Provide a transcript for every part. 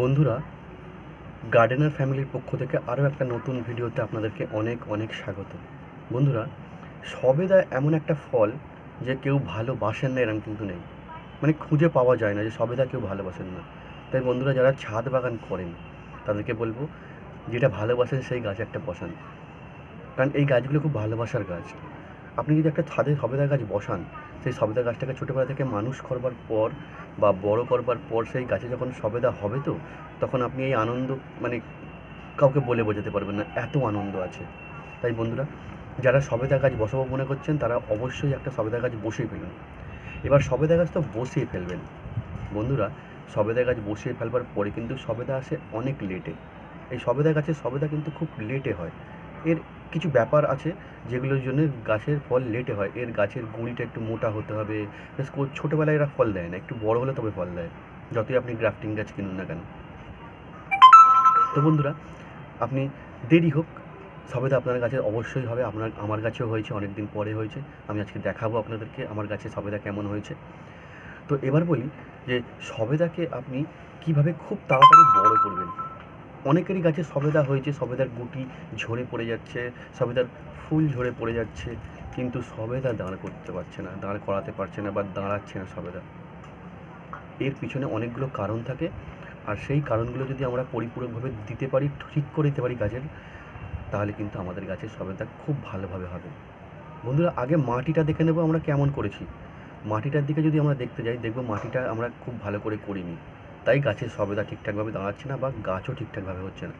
বন্ধুরা গার্ডেনার ফ্যামিলির পক্ষ থেকে আরও একটা নতুন ভিডিওতে আপনাদেরকে অনেক অনেক স্বাগত। বন্ধুরা, সবেদা এমন একটা ফল যে কেউ ভালোবাসেন না এরকম কিন্তু নেই। মানে খুঁজে পাওয়া যায় না যে সবেদা কেউ ভালোবাসেন না। তাই বন্ধুরা, যারা ছাদ বাগান করেন, তাদেরকে বলব, যেটা ভালোবাসেন সেই গাছ একটা বসান। কারণ এই গাছগুলো খুব ভালোবাসার গাছ। আপনি যদি একটা ছাদে সবেদা গাছ বসান, সেই সবেদা গাছটাকে ছোটোবেলা থেকে মানুষ করবার পর বা বড় করবার পর সেই গাছে যখন সবেদা হবে তো, তখন আপনি এই আনন্দ মানে কাউকে বলে বোঝাতে পারবেন না, এত আনন্দ আছে। তাই বন্ধুরা, যারা সবেদা গাছ বসাবো মনে করছেন, তারা অবশ্যই একটা সবেদা গাছ বসিয়ে ফেলুন। এবার সবেদা গাছ তো বসিয়ে ফেলবেন। বন্ধুরা, সবেদা গাছ বসিয়ে ফেলবার পরে কিন্তু সবেদা আসে অনেক লেটে এই সবেদা গাছের সবেদা কিন্তু খুব লেটে হয়। এর কিছু ব্যাপার আছে যেগুলোর জন্য গাছের ফল লেটে হয়। এর গাছের গুঁড়িটা একটু মোটা হতে হবে। ছোটোবেলায় এরা ফল দেয় না, একটু বড় হলে তবে ফল দেয়। যতই আপনি গ্রাফটিং গাছ কিনুন না কেন। তো বন্ধুরা, আপনি দেরি হোক সবেদা আপনার গাছে অবশ্যই হবে। আপনার, আমার গাছেও হয়েছে অনেক দিন পরে হয়েছে। আমি আজকে দেখাবো আপনাদেরকে আমার গাছে সবেদা কেমন হয়েছে। তো এবার বলি যে সবেদাকে আপনি কীভাবে খুব তাড়াতাড়ি বড় করবেন। অনেকেরই গাছে সবেদা হয়েছে, সবেদার গুটি ঝরে পড়ে যাচ্ছে, সবেদার ফুল ঝরে পড়ে যাচ্ছে, কিন্তু সবেদা দাঁড় করতে পারছে না, দাঁড় করাতে পারছে না বা দাঁড়াচ্ছে না সবেদা। এর পিছনে অনেকগুলো কারণ থাকে, আর সেই কারণগুলো যদি আমরা পরিপূরকভাবে দিতে পারি, ঠিক করে দিতে পারি গাছের, তাহলে কিন্তু আমাদের গাছের সবেদা খুব ভালোভাবে হবে। বন্ধুরা, আগে মাটিটা দেখে নেব আমরা কেমন করেছি। মাটিটার দিকে যদি আমরা দেখতে যাই, দেখব মাটিটা আমরা খুব ভালো করে করিনি। তাই গাছের সবেদা ঠিকঠাকভাবে দাঁড়াচ্ছে না বা গাছও ঠিকঠাকভাবে হচ্ছে না।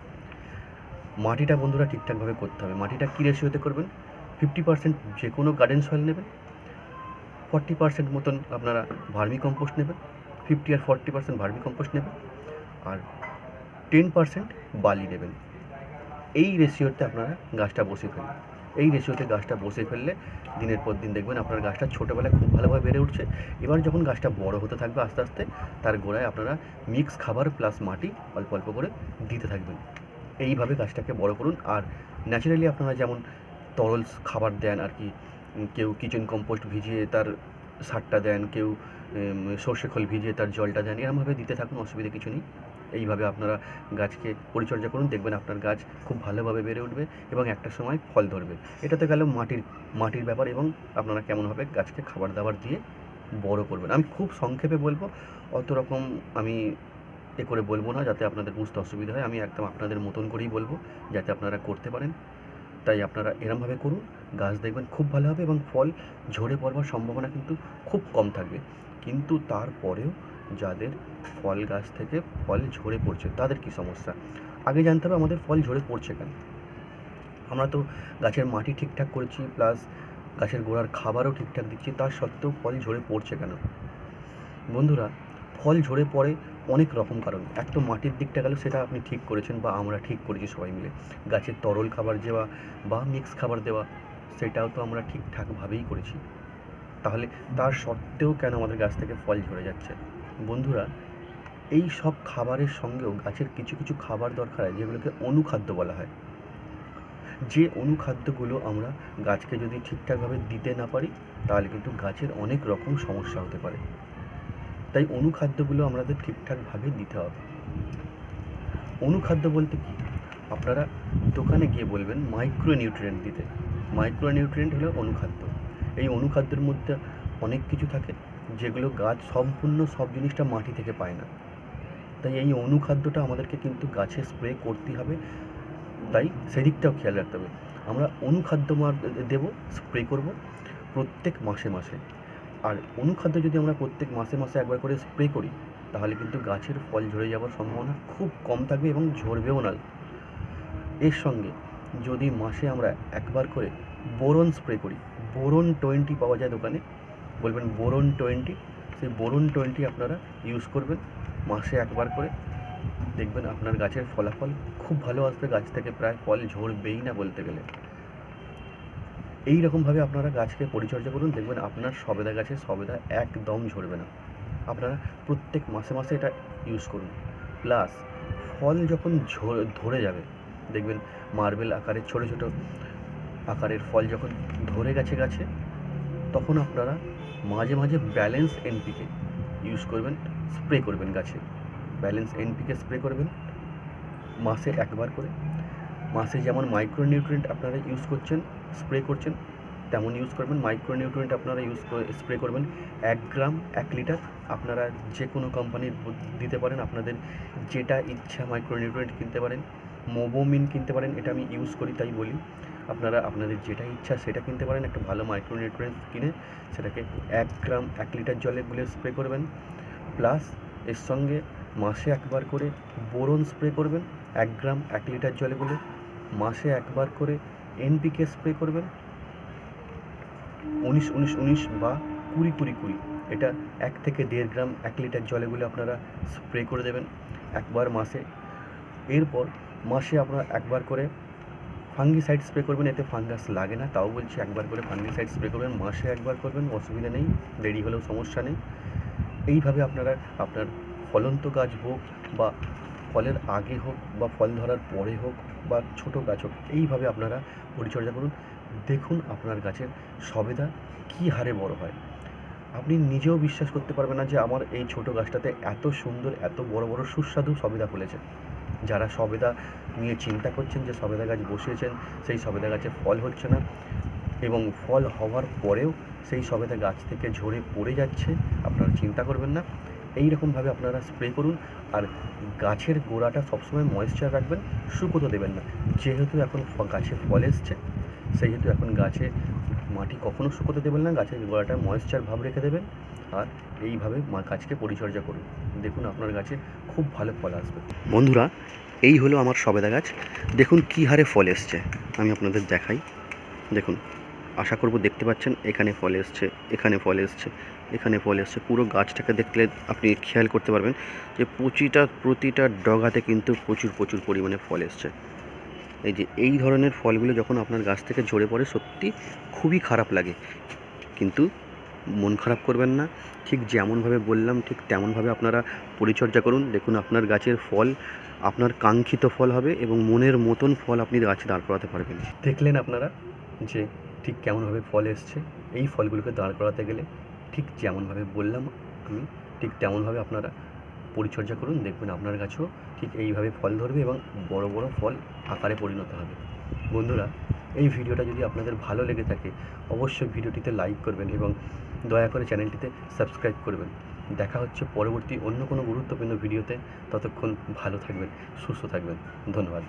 মাটিটা বন্ধুরা ঠিকঠাকভাবে করতে হবে। মাটিটা কী রেশিওতে করবেন? ফিফটি পার্সেন্ট যে কোনো গার্ডেন সয়েল নেবেন। ফর্টি পার্সেন্ট মতন আপনারা ভার্মি কম্পোস্ট নেবেন। ফিফটি আর ফর্টি পার্সেন্ট ভার্মি কম্পোস্ট নেবেন। আর টেন পার্সেন্ট বালি নেবেন। এই রেশিওতে আপনারা গাছটা বসে ফেলবেন। এই রেশিওতে গাছটা বসে ফেললে দিনের পর দিন দেখবেন আপনার গাছটা ছোটোবেলায় খুব ভালোভাবে বেড়ে উঠছে। এবার যখন গাছটা বড় হতে থাকবে আস্তে আস্তে, তার গোড়ায় আপনারা মিক্স খাবার প্লাস মাটি অল্প অল্প করে দিতে থাকবেন। এইভাবে গাছটাকে বড় করুন। আর ন্যাচারালি আপনারা যেমন তরল খাবার দেন আর কি কেউ কিচেন কম্পোস্ট ভিজিয়ে তার সারটা দেন, কেউ সর্ষে খোল ভিজিয়ে তার জলটা দেন, এরমভাবে দিতে থাকুন, অসুবিধা কিছু নেই। এইভাবে আপনারা গাছকে পরিচর্যা করুন, দেখবেন আপনার গাছ খুব ভালোভাবে বেড়ে উঠবে এবং একটা সময় ফল ধরবে। এটাতে গেল মাটির মাটির ব্যাপার এবং আপনারা কেমনভাবে গাছকে খাবার দাবার দিয়ে বড় করবেন। আমি খুব সংক্ষেপে বলব, অত রকম আমি এ করে বলব না, যাতে আপনাদের বুঝতে অসুবিধা হয়। আমি একদম আপনাদের মতন করেই বলব, যাতে আপনারা করতে পারেন। তাই আপনারা এরমভাবে করুন। গাছ দেখবেন খুব ভালো হবে এবং ফল ঝরে পড়বার সম্ভাবনা কিন্তু খুব কম থাকবে। কিন্তু তারপরেও যাদের ফল গাছ থেকে ফল ঝরে পড়ছে, তাদের কি সমস্যা? আগে জানতে হবে আমাদের ফল ঝরে পড়ছে কেন? আমরা তো গাছের মাটি ঠিকঠাক করেছি, প্লাস গাছের গোড়ার খাবারও ঠিকঠাক দিচ্ছি, তার সত্ত্বেও ফল ঝরে পড়ছে কেন? বন্ধুরা, ফল ঝরে পড়ে অনেক রকম কারণ। এক তো মাটির দিকটা গেল, সেটা আপনি ঠিক করেছেন বা আমরা ঠিক করেছি সবাই মিলে। গাছের তরল খাবার দেওয়া বা মিক্স খাবার দেওয়া, সেটাও তো আমরা ঠিকঠাকভাবেই করেছি। তাহলে তার সত্ত্বেও কেন আমাদের গাছ থেকে ফল ঝরে যাচ্ছে? বন্ধুরা, এই সব খাবারের সঙ্গেও গাছের কিছু কিছু খাবার দরকার হয় যেগুলোকে অনুখাদ্য বলা হয়। যে অনুখাদ্যগুলো আমরা গাছকে যদি ঠিকঠাকভাবে দিতে না পারি, তাহলে কিন্তু গাছের অনেক রকম সমস্যা হতে পারে। তাই অনুখাদ্যগুলো আমাদের ঠিকঠাকভাবে দিতে হবে। অনুখাদ্য বলতে কি? আপনারা দোকানে গিয়ে বলবেন মাইক্রো নিউট্রিয়েন্ট দিতে। মাইক্রো নিউট্রিয়েন্ট হলো অনুখাদ্য। এই অনুখাদ্যের মধ্যে অনেক কিছু থাকে যেগুলো গাছ সম্পূর্ণ সব জিনিসটা মাটি থেকে পায় না। তাই এই অনুখাদ্যটা আমাদেরকে কিন্তু গাছে স্প্রে করতে হবে। তাই সেদিকটাও খেয়াল রাখতে হবে। আমরা অনুখাদ্য মার দেবো স্প্রে করব প্রত্যেক মাসে মাসে। আর অনুখাদ্য যদি আমরা প্রত্যেক মাসে মাসে একবার করে স্প্রে করি, তাহলে কিন্তু গাছের ফল ঝরে যাওয়ার সম্ভাবনা খুব কম থাকবে এবং ঝরবেও না। এর সঙ্গে যদি মাসে আমরা একবার করে বোরন স্প্রে করি, বোরন টোয়েন্টি পাওয়া যায় দোকানে, বলবেন বোরন টোয়েন্টি, সেই বোরন টোয়েন্টি আপনারা ইউজ করবেন। মাসে একবার করে দেখবেন আপনার গাছের ফলাফল খুব ভালো আসবে, গাছ থেকে প্রায় ফল ঝরবেই না বলতে গেলে। এই রকমভাবে আপনারা গাছকে পরিচর্যা করুন। দেখবেন আপনার সবেদা গাছের সবেদা একদম ঝরবে না। আপনারা প্রত্যেক মাসে মাসে এটা ইউজ করুন। প্লাস ফল যখন ধরে যাবে, দেখবেন মার্বেল আকারের, ছোটো ছোটো আকারের ফল যখন ধরে গেছে গাছে, তখন আপনারা মাঝে মাঝে ব্যালেন্স এনপিকে ইউজ করবেন স্প্রে করবেন গাছে। ব্যালেন্স এনপিকে স্প্রে করবেন, মাসে একবার করে। মাসে যেমন মাইক্রো নিউট্রিয়েন্ট আপনারা ইউজ করছেন স্প্রে করছেন, তেমন ইউজ করবেন। মাইক্রো নিউট্রিয়েন্ট আপনারা ইউজ করে স্প্রে করবেন। এক গ্রাম, এক লিটার আপনারা যে কোনো কোম্পানির দিতে পারেন। আপনাদের যেটা ইচ্ছা মাইক্রো নিউট্রিয়েন্ট কিনতে পারেন মোবোমিন কিনতে পারেন, এটা আমি ইউজ করি, তাই বলি। আপনারা, আপনাদের যেটা ইচ্ছা সেটা কিনতে পারেন। একটা ভালো মাইক্রো নিউট্রিয়েন্ট কিনে সেটাকে এক গ্রাম, এক লিটার জলে গুলে স্প্রে করবেন। প্লাস এর সঙ্গে মাসে একবার করে বোরন স্প্রে করবেন। এক গ্রাম, এক লিটার জলে গুলে মাসে একবার করে এনপিকে স্প্রে করবেন। উনিশ উনিশ উনিশ বা কুড়ি কুড়ি কুড়ি। এটা এক থেকে দেড় গ্রাম, এক লিটার জলে গুলে আপনারা স্প্রে করে দেবেন একবার মাসে। এরপর মাসে আপনারা একবার করে ফাঙ্গিসাইড স্প্রে করবেন, এতে ফাঙ্গাস লাগে না, তাও বলছি একবার করে ফাঙ্গিসাইড স্প্রে করবেন, মাসে একবার করবেন, অসুবিধা নেই, দেরি হলেও সমস্যা নেই। এইভাবে আপনারা, আপনার ফলন্ত গাছ হোক বা ফলের আগে হোক বা ফল ধরার পরে হোক বা ছোট গাছ হোক, এইভাবে আপনারা পরিচর্যা করুন। দেখুন আপনার গাছের সবেদা কী হারে বড় হয়। আপনি নিজেও বিশ্বাস করতে পারবেন না যে আমার এই ছোট গাছটাতে এত সুন্দর, এত বড় বড় সুস্বাদু সবেদা ফলেছে। যারা সবেদা নিয়ে চিন্তা করছেন যে সবেদা গাছ বসিয়েছেন, সেই সবেদা গাছে ফল হচ্ছে না এবং ফল হওয়ার পরেও সেই সবেদা গাছ থেকে ঝরে পড়ে যাচ্ছে, আপনারা চিন্তা করবেন না। এই রকমভাবে আপনারা স্প্রে করুন আর গাছের গোড়াটা সবসময় ময়েশ্চার রাখবেন শুকোতে দেবেন না। যেহেতু এখন গাছে ফল এসছে, সেহেতু এখন গাছে মাটি কখনো শুকোতে দেবেন না, গাছের গোড়াটা ময়েশ্চার ভাব রেখে দেবেন আর এইভাবে গাছকে পরিচর্যা করুন। দেখুন আপনার গাছে খুব ভালো ফল আসবে। বন্ধুরা, এই হলো আমার সবেদা গাছ। দেখুন কী হারে ফল এসছে, আমি আপনাদের দেখাই। দেখুন, আশা করব দেখতে পাচ্ছেন, এখানে ফল এসছে, এখানে ফল এসছে। এখানে ফল এসছে পুরো গাছটাকে দেখলে আপনি খেয়াল করতে পারবেন যে প্রতিটা প্রতিটা ডগাতে কিন্তু প্রচুর প্রচুর পরিমাণে ফল এসছে। এই যে এই ধরনের ফলগুলো যখন আপনার গাছ থেকে ঝরে পড়ে, সত্যি খুবই খারাপ লাগে। কিন্তু মন খারাপ করবেন না। ঠিক যেমনভাবে বললাম, ঠিক তেমনভাবে আপনারা পরিচর্যা করুন। দেখুন, আপনার গাছের ফল, আপনার কাঙ্ক্ষিত ফল হবে এবং মনের মতন ফল আপনি গাছে দাঁড় করাতে পারবেন। দেখলেন আপনারা যে ঠিক কেমনভাবে ফল এসছে। এই ফলগুলোকে দাঁড় করাতে গেলে ঠিক যেমনভাবে বললাম আমি, ঠিক তেমনভাবে আপনারা পরিচর্যা করুন, দেখবেন আপনার গাছেও ঠিক এইভাবে ফল ধরবে এবং বড় বড় ফল আকারে পরিণত হবে। বন্ধুরা, এই ভিডিওটা যদি আপনাদের ভালো লেগে থাকে, অবশ্যই ভিডিওটিতে লাইক করবেন এবং দয়া করে চ্যানেলটিতে সাবস্ক্রাইব করবেন। দেখা হচ্ছে পরবর্তী অন্য কোনো গুরুত্বপূর্ণ ভিডিওতে। ততক্ষণ ভালো থাকবেন, সুস্থ থাকবেন। ধন্যবাদ।